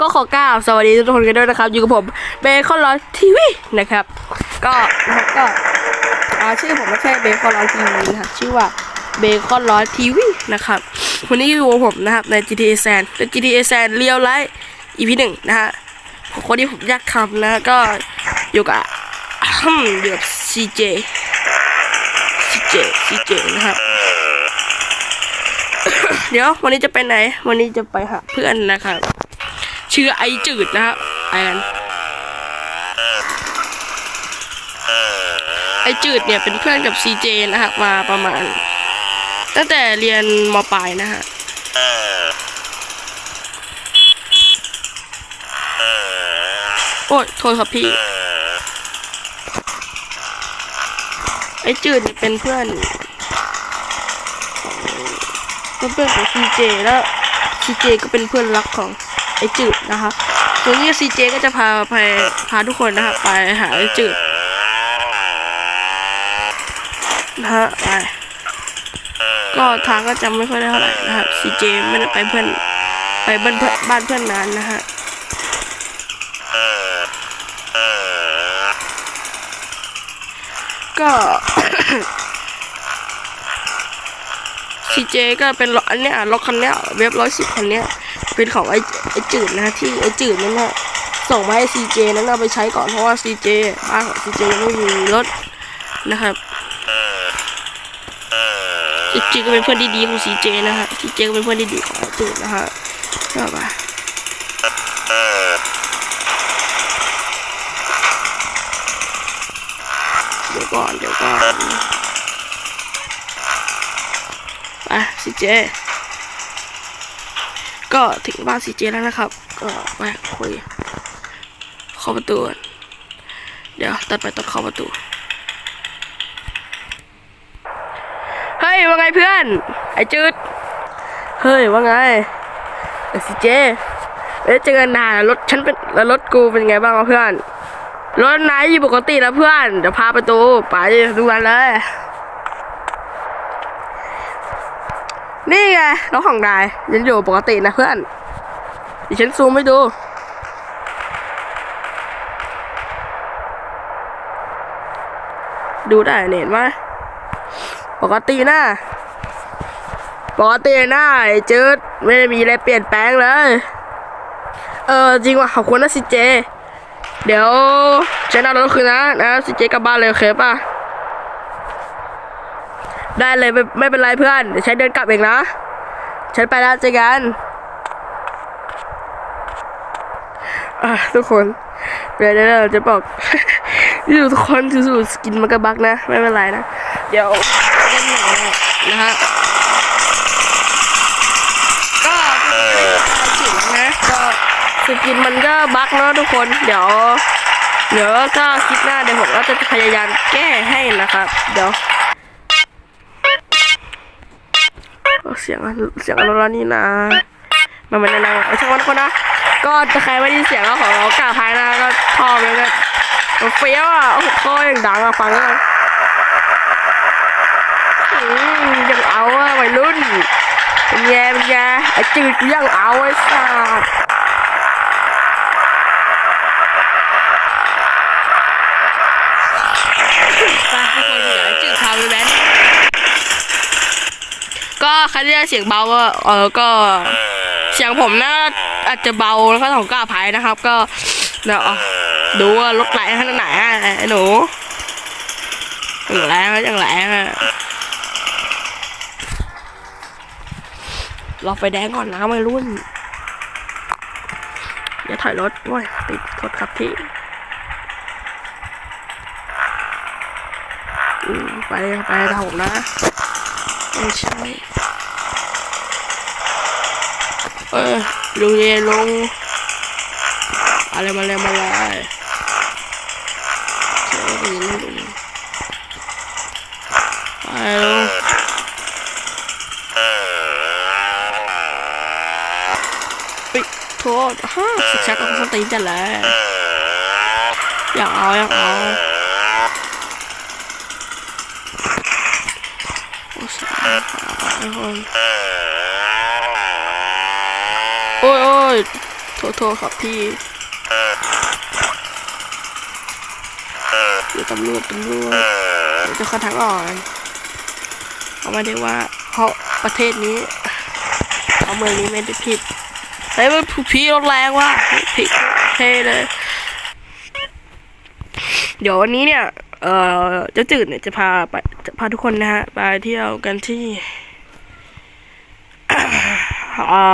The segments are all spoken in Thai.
ก็ขอกล่าวสวัสดีทุกคนกันด้วยนะครับ อยู่กับผมเบคอนลอนทีวีนะครับ ก็นะครับก็ชื่อผมไม่ใช่เบคอนลอนทีวีนะครับชื่อว่าเบคอนลอนทีวีนะครับวันนี้อยู่กับผมนะครับใน GTA San และ GTA San เรียวไลท์ EP หนึ่งนะฮะคนที่ผมอยากทำนะก็อยู่กับอืมอยู่กับ CJ CJ CJ นะครับเดี๋ยววันนี้จะไปไหน วันนี้จะไปหาเพื่อนนะครับ ชื่อไอจืดนะครับไปกันไอจืดเนี่ยเป็นเพื่อนกับ CJ นะครับมาประมาณ ตั้งแต่เรียนมปลายนะฮะโอ้ยโทษครับพี่ ไอจืดเนี่ยเป็นเพื่อนเป็นเพื่อนของ CJ แล้ว CJ ก็เป็นเพื่อนรักของ อจืดนะคะส่วนนี้ CJ ก็จะพาไปพาทุกคนนะคะไปหาไอจืดนะฮะไปก็ทางก็จำไม่ค่อยได้เท่าไหร่นะครับ CJ ไม่ได้ไปเพื่อนไปบ้านเพื่อนบ้านเพื่อนนานนะฮะก็ซีเจก็เป็นรถอันเนี้ยรถคันเนี้ยเว็บร้อยสิบคันเนี้ยเป็นของไอ ไอ้จืดนะที่ไอ้จืดนั่นนะส่งมาให้ซีเจนั้นเอาไปใช้ก่อนเพราะว่าซีเจบ้านของซีเจไม่มีรถนะครับซีเจก็เป็นเพื่อนที่ดีของซีเจนะฮะซีเจก็เป็นเพื่อนที่ดีของไอ้จืดนะฮะใช่ปเดี๋ยวก่อนเดี๋ยวก่อนไปซีเจ ก็ถึงบ้านซีเจแล้วนะครับ ก็ไปคุยเข้าประตูเดี๋ยวตัดไปตัดเข้าประตูเฮ้ยว่าไงเพื่อน ไอจืดเฮ้ยว่าไงไอซีเจเอ้เจอกันนานรถฉันเป็นแล้วรถกูเป็นไงบ้างเพื่อนรถไหนอยู่ปกติแล้วเพื่อนเดี๋ยวพาประตูไปดูกันเลย นี่ไงรถของนายยังอยู่ปกตินะเพื่อนดิฉันซูมให้ดู ดูได้เนี่ยเห็นไหมปกตินะปกตินะไอ้จืดไม่ได้มีอะไรเปลี่ยนแปลงเลย เออจริงว่ะขอบคุณนะสิเจ เดี๋ยวฉันเอารถคืนนะนะสิเจกลับบ้านเลยโอเคป่ะ ได้เลยไม่ไม่เป็นไรเพื่อนเดี๋ยวฉันเดินกลับเองนะ ฉันไปแล้วเจอกันทุกคนเดี๋ยวเดี๋ยวเราจะบอกนี่ทุกคนสู้ๆสกินมันกรบักนะ ไม่เป็นไรนะ เดี๋ยวเล่นหน่อยนะฮะก็ถึงนะก็สกินมันก็บักเนาะทุกคน เดี๋ยว เดี๋ยวก็คลิปหน้าเดี๋ยวผมก็จะพยายามแก้ให้นะครับ เดี๋ยว เสียงเสียงรถแล้วนี่นะมันมันนานๆเอาช่างมันคนนะก็จะใครไม่ได้เสียงก็ขอกล่าวภายนะก็ท่อบเลยมันเฟี้ยวอะโอ้โหท่ออย่างดังอะฟังเลยอืมยังเอาอะวัยรุ่นเป็นแย่เป็นแย่ไอ้จืดยังเอาไอ้สัสไปทุกคนเดี๋ยวไอ้จืดพาไปแว้น ก็ใครที่ได้เสียงเบาก็เออก็เสียงผมน่าอาจจะเบาแล้วก็ของกล้าพายนะครับ ก็เดี๋ยวดูว่ารถไหลขนาดไหนไอ้หนูอย่างแรงอย่างแรงอะรอไฟแดงก่อนนะไม่รุ่นเดี๋ยวถอยรถด้วยติดโทษครับพี่ไปไปทางผมนะไม่ใช่ เออลุงเยลงอะไรมาเลยมาเลยเจอดีลุงไปลุงปิดโทษฮ่าสิชักเอาสตีนจัดเลยอยากเอาอยากเอาโอ้สายไอ้คน โอ้ยโอ้ยโทษโทษครับพี่เดี๋ยวตำรวจตำรวจเจะเข้าทางอ่อนเขาไม่ได้ว่า เพราะประเทศนี้เขาเมืองนี้ไม่ได้ผิดเฮ้ยมันพี่รถแรงว่ะผิดเท่เลย เดี๋ยววันนี้เนี่ย เอ่อเจ้าจืดเนี่ยจะพาไปจะพาทุกคนนะฮะไปเที่ยวกันที่อ่า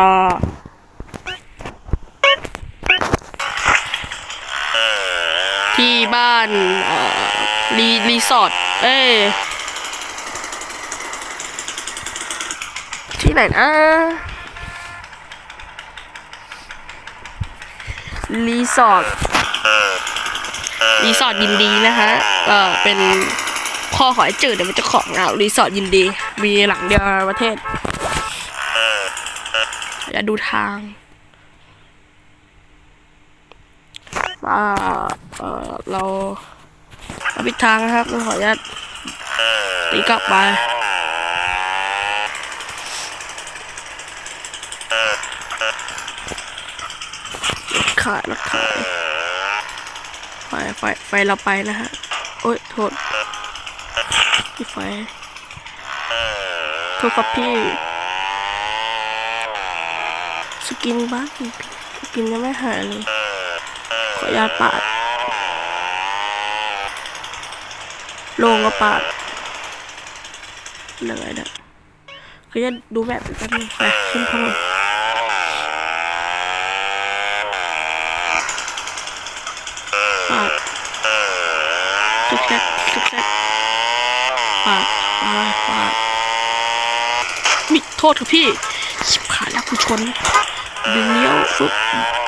ที่บ้านรีรีสอร์ทเอ้ที่ไหนนะรีสอร์ทรีสอร์ทยินดีนะฮะเออเป็นพ่อขอให้จืดเนี่ยเป็นจ้าของอะรีสอร์ทยินดี มีหลังเดียวประเทศ อย่าดูทาง ว่าเออเราเราปิดทางนะครับเราขออนุญาตตีกลับไปขายรถขายไฟไฟไฟเราไปนะฮะ โอ้ยโทษพี่ไฟโทษครับพี่ สกินบ้างสกินยังไม่หายเลย ขออนุญาตปาดลงก็ปาดยังไงเนี่ยขออนุญาตดูแบบอีกแป๊บนึงไปขึ้นพลังปาดซุกแซกซุกแซกปาดปาดปาดมิโทษเถอะพี่ชิบหายแล้วกูชนดึงเลี้ยวฟึบ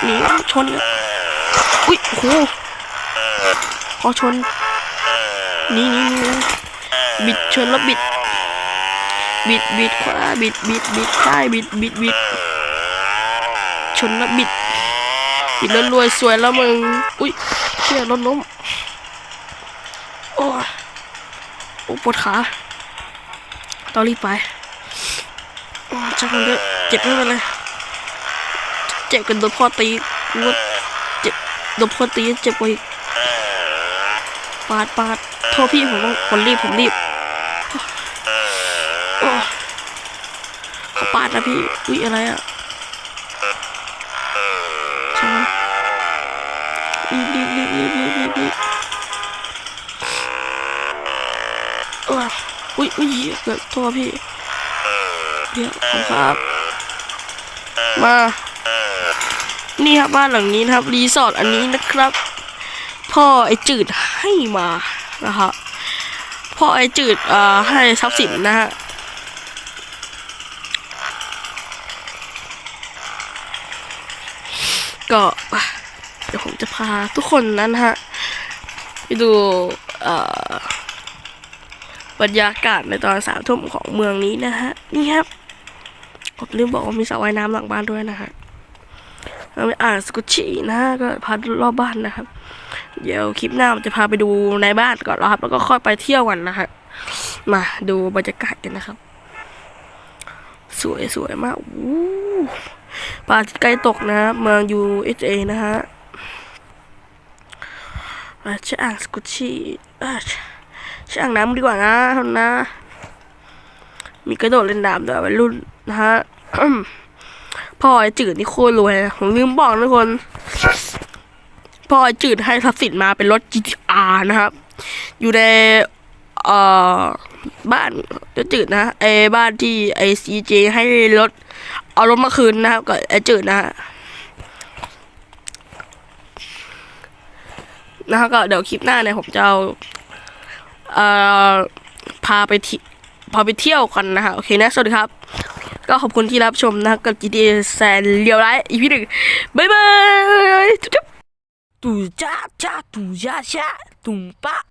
เลี้ยวชนเนี่ย อุ้ยโอ้โหพอชน นี่นี่นี่บิดชนแล้วบิด บิดบิดขวาบิดบิดบิดซ้ายบิดบิดบิด ชนแล้วบิด บิดแล้วรวยสวยแล้วมึง อุ้ยเชี่ยรถล้ม โอ้โอ้ปวดขาต้องรีบไปโอ้จังมันเลยเจ็บไม่เป็นไรเจ็บกันโดนพ่อตีกูเจ็บ โดนพ่อตีเจ็บกว่าอีกปาดปาดโทษพี่ผมต้องผมรีบผมรีบเขาปาดนะพี่ อุ้ยอะไรอะใช่ไหมรีบรีบรีบรีบรีบรีบรีบเอออุ้ยอุ้ยเกิดโทษพี่เดี๋ยวครับ มา นี่ครับบ้านหลังนี้นะครับรีสอร์ทอันนี้นะครับ พ่อไอจืดให้มานะครับพ่อไอจืดอ่อให้ทรัพย์สินนะฮะก็เดี๋ยวผมจะพาทุกคนนั้นฮะไปดูบรรยากาศในตอนสามทุ่มของเมืองนี้นะฮะนี่ครับผมลืมบอกว่ามีสระว่ายน้ำหลังบ้านด้วยนะฮะ เราไปอ่านสกุชี่นะฮะก็พารอบบ้านนะครับ เดี๋ยวคลิปหน้าผมจะพาไปดูในบ้านก่อนนะครับ แล้วก็ค่อยไปเที่ยวกันนะฮะมาดูบรรยากาศกันนะครับ สวยสวยมากอู้ปลาทิตย์ใกล้ตกนะเมือง USA นะฮะมาจะอ่างสกุชชี่อะจะอ่างน้ำดีกว่านะนนะ มีกระโดดเล่นน้ำด้วยวัยรุ่นนะฮะ พ่อไอจืดนี่โคตรรวยนะผมลืมบอกนะทุกคนพ่อไอจืดให้ทรัพย์สินมาเป็นรถ GTR นะครับ อยู่ในเอ่อบ้านเจ้าจืดนะไอบ้านที่ไอซีเจให้รถเอารถมาคืนนะครับกับไอจืดนะฮะนะฮะก็เดี๋ยวคลิปหน้าเนี่ยผมจะเอาเอ่อพาไปที่พาไปเที่ยวกันนะฮะโอเคนะ สวัสดีครับ ก็ขอบคุณที่รับชมนะกับ GTA แซนเรียวไลท์อีพีหนึ่งบ๊ายบายจุ๊บๆตู่จ้าจ้าตู่จ้าจ้าตุ่มปะ